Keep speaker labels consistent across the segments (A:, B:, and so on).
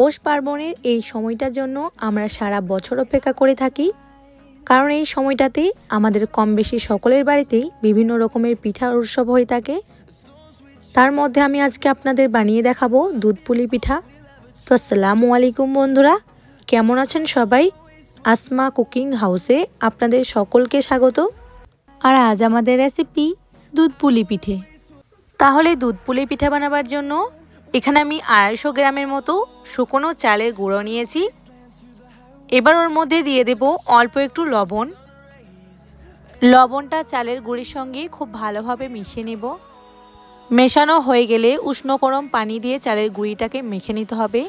A: পৌষ পার্বণের এই সময়টার জন্য আমরা সারা বছর অপেক্ষা করে থাকি। কারণ এই সময়টাতে আমাদের কম বেশি সকলের বাড়িতেই বিভিন্ন রকমের পিঠার উৎসব হয়ে থাকে। তার মধ্যে আমি আজকে আপনাদের বানিয়ে দেখাবো দুধ পুলি পিঠা। তো আসসালামু আলাইকুম বন্ধুরা, কেমন আছেন সবাই? আসমা কুকিং হাউসে আপনাদের সকলকে স্বাগত। আর আজ আমাদের রেসিপি দুধ পুলি পিঠে। তাহলে দুধ পুলি পিঠা বানাবার জন্য এখানে আমি আড়াইশো গ্রামের মতো শুকনো চালের গুঁড়ো নিয়েছি। এবার ওর মধ্যে দিয়ে দেব অল্প একটু লবণ। লবণটা চালের গুঁড়ির সঙ্গে খুব ভালোভাবে মিশিয়ে নেব। মেশানো হয়ে গেলে উষ্ণ গরম পানি দিয়ে চালের গুঁড়িটাকে মেখে নিতে হবে।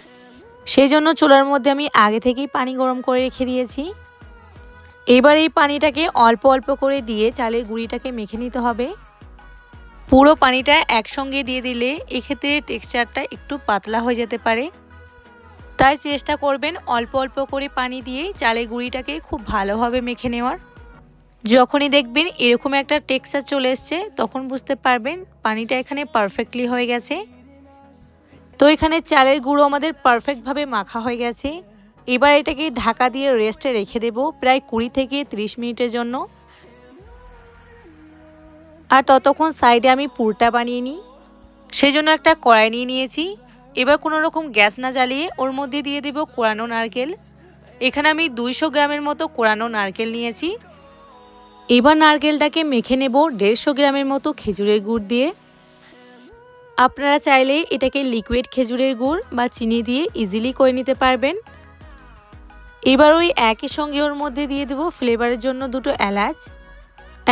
A: সেই জন্য চুলার মধ্যে আমি আগে থেকেই পানি গরম করে রেখে দিয়েছি। এবার এই পানিটাকে অল্প অল্প করে দিয়ে চালের গুঁড়িটাকে মেখে নিতে হবে। পুরো পানিটা একসঙ্গে দিয়ে দিলে এক্ষেত্রে টেক্সচারটা একটু পাতলা হয়ে যেতে পারে। তাই চেষ্টা করবেন অল্প অল্প করে পানি দিয়ে চালের গুঁড়িটাকে খুব ভালোভাবে মেখে নেওয়ার। যখনই দেখবেন এরকম একটা টেক্সচার চলে এসছে, তখন বুঝতে পারবেন পানিটা এখানে পারফেক্টলি হয়ে গেছে। তো এখানে চালের গুঁড়ো আমাদের পারফেক্টভাবে মাখা হয়ে গেছে। এবার এটাকে ঢাকা দিয়ে রেস্টে রেখে দেব প্রায় কুড়ি থেকে 30 মিনিটের জন্য। আর ততক্ষণ সাইডে আমি পুরটা বানিয়ে নিই। সেই জন্য একটা কড়াই নিয়ে নিয়েছি। এবার কোনো রকম গ্যাস না জ্বালিয়ে ওর মধ্যে দিয়ে দেব কোরানো নারকেল। এখানে আমি দুইশো গ্রামের মতো কোরানো নারকেল নিয়েছি। এবার নারকেলটাকে মেখে নেব দেড়শো গ্রামের মতো খেজুরের গুড় দিয়ে। আপনারা চাইলে এটাকে লিকুইড খেজুরের গুড় বা চিনি দিয়ে ইজিলি করে নিতে পারবেন। এবার ওই একই সঙ্গে ওর মধ্যে দিয়ে দেবো ফ্লেভারের জন্য দুটো এলাচ।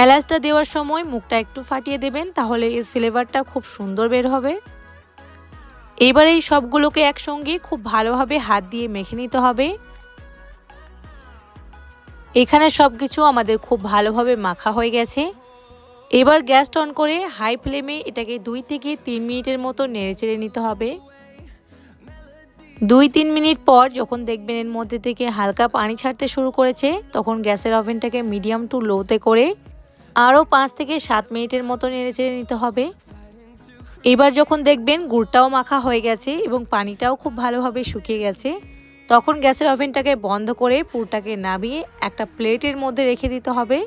A: এলাচটা দেওয়ার সময় মুখটা একটু ফাটিয়ে দেবেন, তাহলে এর ফ্লেভারটা খুব সুন্দর বের হবে। এবার এই সবগুলোকে একসঙ্গে খুব ভালোভাবে হাত দিয়ে মেখে নিতে হবে। এখানে সব কিছু আমাদের খুব ভালোভাবে মাখা হয়ে গেছে। এবার গ্যাস অন করে হাই ফ্লেমে এটাকে দুই থেকে তিন মিনিটের মতো নেড়ে চেড়ে নিতে হবে। দুই তিন মিনিট পর যখন দেখবেন এর মধ্যে থেকে হালকা পানি ছাড়তে শুরু করেছে, তখন গ্যাসের ওভেনটাকে মিডিয়াম টু লোতে করে আরও পাঁচ থেকে সাত মিনিটের মতো নেড়ে চেড়ে নিতে হবে। এবার যখন দেখবেন গুড়টাও মাখা হয়ে গেছে এবং পানিটাও খুব ভালোভাবে শুকিয়ে গেছে, তখন গ্যাসের ওভেনটাকে বন্ধ করে পুরটাকে নামিয়ে একটা প্লেটের মধ্যে রেখে দিতে হবে।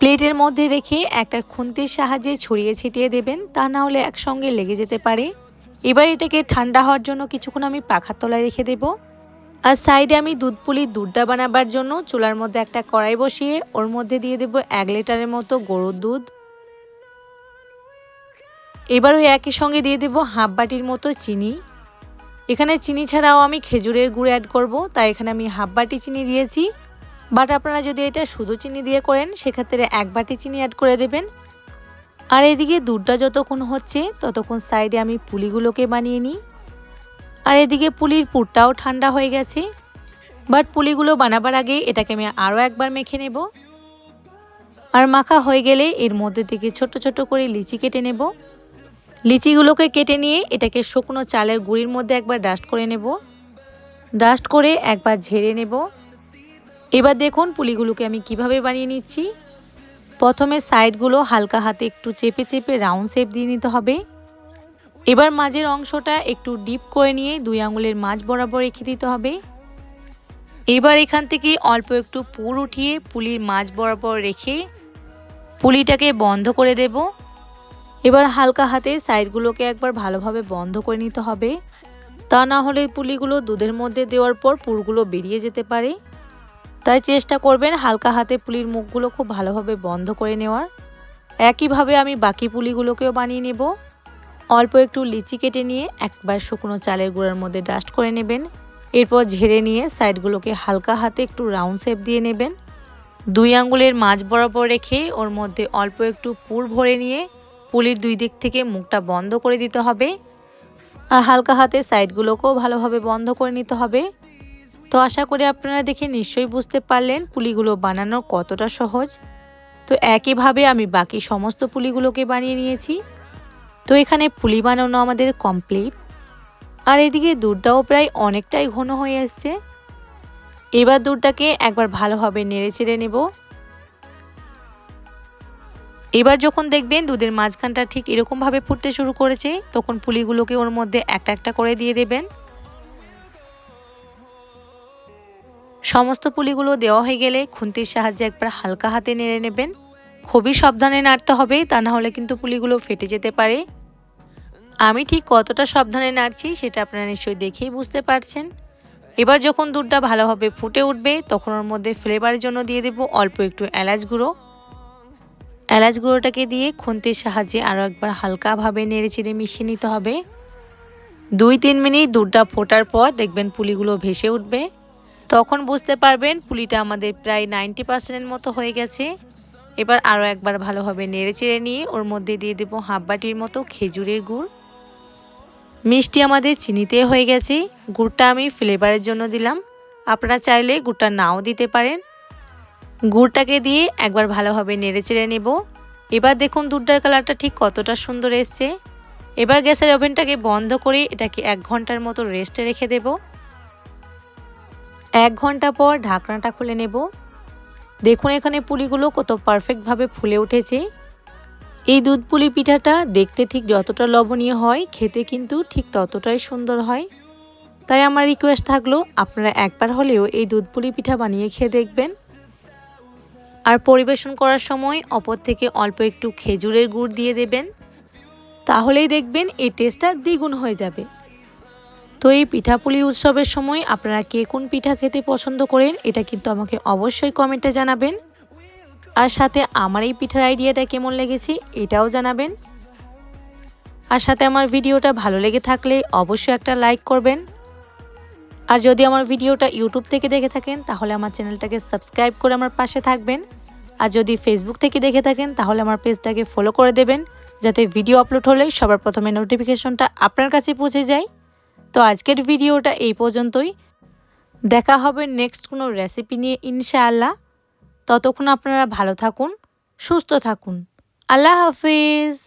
A: প্লেটের মধ্যে রেখে একটা খুন্তির সাহায্যে ছড়িয়ে ছিটিয়ে দেবেন, তা না হলে একসঙ্গে লেগে যেতে পারে। এবার এটাকে ঠান্ডা হওয়ার জন্য কিছুক্ষণ আমি পাখার তলায় রেখে দেব। আর সাইডে আমি দুধ পুলির দুধটা বানাবার জন্য চুলার মধ্যে একটা কড়াই বসিয়ে ওর মধ্যে দিয়ে দেব এক লিটারের মতো গরুর দুধ। এবার ওই একই সঙ্গে দিয়ে দেব হাফ বাটির মতো চিনি। এখানে চিনি ছাড়াও আমি খেজুরের গুড় অ্যাড করব, তাই এখানে আমি হাফ বাটি চিনি দিয়েছি। বাট আপনারা যদি এটা শুধু চিনি দিয়ে করেন, সেক্ষেত্রে এক বাটি চিনি অ্যাড করে দেবেন। আর এদিকে দুধটা যতক্ষণ হচ্ছে, ততক্ষণ সাইডে আমি পুলিগুলোকে বানিয়ে নিই। আর এদিকে পুলির পুরটাও ঠান্ডা হয়ে গেছে। বাট পুলিগুলো বানাবার আগে এটাকে আমি আরও একবার মেখে নেব। আর মাখা হয়ে গেলে এর মধ্যে থেকে ছোট ছোট করে লিচি কেটে নেব। লিচিগুলোকে কেটে নিয়ে এটাকে শুকনো চালের গুঁড়ির মধ্যে একবার ডাস্ট করে নেব। ডাস্ট করে একবার ঝেড়ে নেব। এবার দেখুন পুলিগুলোকে আমি কীভাবে বানিয়ে নিচ্ছি। প্রথমে সাইডগুলো হালকা হাতে একটু চেপে চেপে রাউন্ড শেপ দিয়ে নিতে হবে। এবার মাঝের অংশটা একটু ডিপ করে নিয়ে দুই আঙুলের মাঝ বরাবর রেখে দিতে হবে। এবার এখান থেকে অল্প একটু পুর উঠিয়ে পুলির মাঝ বরাবর রেখে পুলিটাকে বন্ধ করে দেব। এবার হালকা হাতে সাইডগুলোকে একবার ভালোভাবে বন্ধ করে নিতে হবে। তা না হলে পুলিগুলো দুধের মধ্যে দেওয়ার পর পুরগুলো বেরিয়ে যেতে পারে। তাই চেষ্টা করবেন হালকা হাতে পুলির মুখগুলো খুব ভালোভাবে বন্ধ করে নেওয়ার। একইভাবে আমি বাকি পুলিগুলোকেও বানিয়ে নেব। অল্প একটু লিচি কেটে নিয়ে একবার শুকনো চালের গুঁড়ার মধ্যে ডাস্ট করে নেবেন। এরপর ঝেড়ে নিয়ে সাইডগুলোকে হালকা হাতে একটু রাউন্ড শেপ দিয়ে নেবেন। দুই আঙ্গুলের মাঝ বরাবর রেখে ওর মধ্যে অল্প একটু পুর ভরে নিয়ে পুলির দুই দিক থেকে মুখটা বন্ধ করে দিতে হবে। আর হালকা হাতে সাইডগুলোকেও ভালোভাবে বন্ধ করে নিতে হবে। তো আশা করি আপনারা দেখে নিশ্চয়ই বুঝতে পারলেন পুলিগুলো বানানো কতটা সহজ। তো একইভাবে আমি বাকি সমস্ত পুলিগুলোকে বানিয়ে নিয়েছি। তো এখানে পুলি বানানো আমাদের কমপ্লিট আর এদিকে দুধটাও প্রায় অনেকটাই ঘন হয়ে এসছে এবার দুধটাকে একবার ভালোভাবে নেড়ে চেড়ে নেব। এবার যখন দেখবেন দুধের মাঝখানটা ঠিক এরকমভাবে ফুটতে শুরু করেছে, তখন পুলিগুলোকে ওর মধ্যে একটা একটা করে দিয়ে দেবেন। সমস্ত পুলিগুলো দেওয়া হয়ে গেলে খুন্তির সাহায্যে একবার হালকা হাতে নেড়ে নেবেন। খুবই সাবধানে নাড়তে হবে, তা না হলে কিন্তু পুলিগুলো ফেটে যেতে পারে। আমি ঠিক কতটা সাবধানে নাড়ছি সেটা আপনারা নিশ্চয়ই দেখেই বুঝতে পারছেন। এবার যখন দুধটা ভালোভাবে ফুটে উঠবে, তখন ওর মধ্যে ফ্লেভারের জন্য দিয়ে দেবো অল্প একটু এলাচ গুঁড়ো। এলাচ গুঁড়োটাকে দিয়ে খুন্তির সাহায্যে আরও একবার হালকাভাবে নেড়ে চেড়ে মিশিয়ে নিতে হবে। দুই তিন মিনিট দুধটা ফোটার পর দেখবেন পুলিগুলো ভেসে উঠবে। তখন বুঝতে পারবেন পুলিটা আমাদের প্রায় নাইনটি পার্সেন্টের মতো হয়ে গেছে। এবার আরও একবার ভালোভাবে নেড়ে চেড়ে নিয়ে ওর মধ্যে দিয়ে দেবো হাফ বাটির মতো খেজুরের গুড়। মিষ্টি আমাদের চিনিতে হয়ে গেছে। গুড়টা আমি ফ্লেভারের জন্য দিলাম। আপনারা চাইলে গুড়টা নাও দিতে পারেন। গুড়টাকে দিয়ে একবার ভালোভাবে নেড়ে চেড়ে নেব। এবার দেখুন দুধটার কালারটা ঠিক কতটা সুন্দর এসছে। এবার গ্যাসের ওভেনটাকে বন্ধ করে এটাকে এক ঘণ্টার মতো রেস্টে রেখে দেব। এক ঘণ্টা পর ঢাকনাটা খুলে নেব। দেখুন এখানে পুলিগুলো কত পারফেক্টভাবে ফুলে উঠেছে। এই দুধ পুলি পিঠাটা দেখতে ঠিক যতটা লবণীয় হয়, খেতে কিন্তু ঠিক ততটাই সুন্দর হয়। তাই আমার রিকোয়েস্ট থাকল, আপনারা একবার হলেও এই দুধ পুলি পিঠা বানিয়ে খেয়ে দেখবেন। আর পরিবেশন করার সময় অপর থেকে অল্প একটু খেজুরের গুড় দিয়ে দেবেন। তাহলেই দেখবেন এই টেস্টটা দ্বিগুণ হয়ে যাবে। তো এই পিঠাপুলি উৎসবের সময় আপনারা কে কোন পিঠা খেতে পছন্দ করেন, এটা কিন্তু আমাকে অবশ্যই কমেন্টে জানাবেন। আর সাথে আমার এই পিঠার আইডিয়াটা কেমন লেগেছে, এটাও জানাবেন। আর সাথে আমার ভিডিওটা ভালো লেগে থাকলে অবশ্যই একটা লাইক করবেন। আর যদি আমার ভিডিওটা ইউটিউব থেকে দেখে থাকেন, তাহলে আমার চ্যানেলটাকে সাবস্ক্রাইব করে আমার পাশে থাকবেন। আর যদি ফেসবুক থেকে দেখে থাকেন, তাহলে আমার পেজটাকে ফলো করে দেবেন, যাতে ভিডিও আপলোড হলে সবার প্রথমে নোটিফিকেশনটা আপনার কাছে পৌঁছে যায়। তো আজকের ভিডিওটা এই পর্যন্তই। দেখা হবে নেক্সট কোনো রেসিপি নিয়ে ইনশাআল্লাহ। ততক্ষণ আপনারা ভালো থাকুন, সুস্থ থাকুন। আল্লাহ হাফিজ।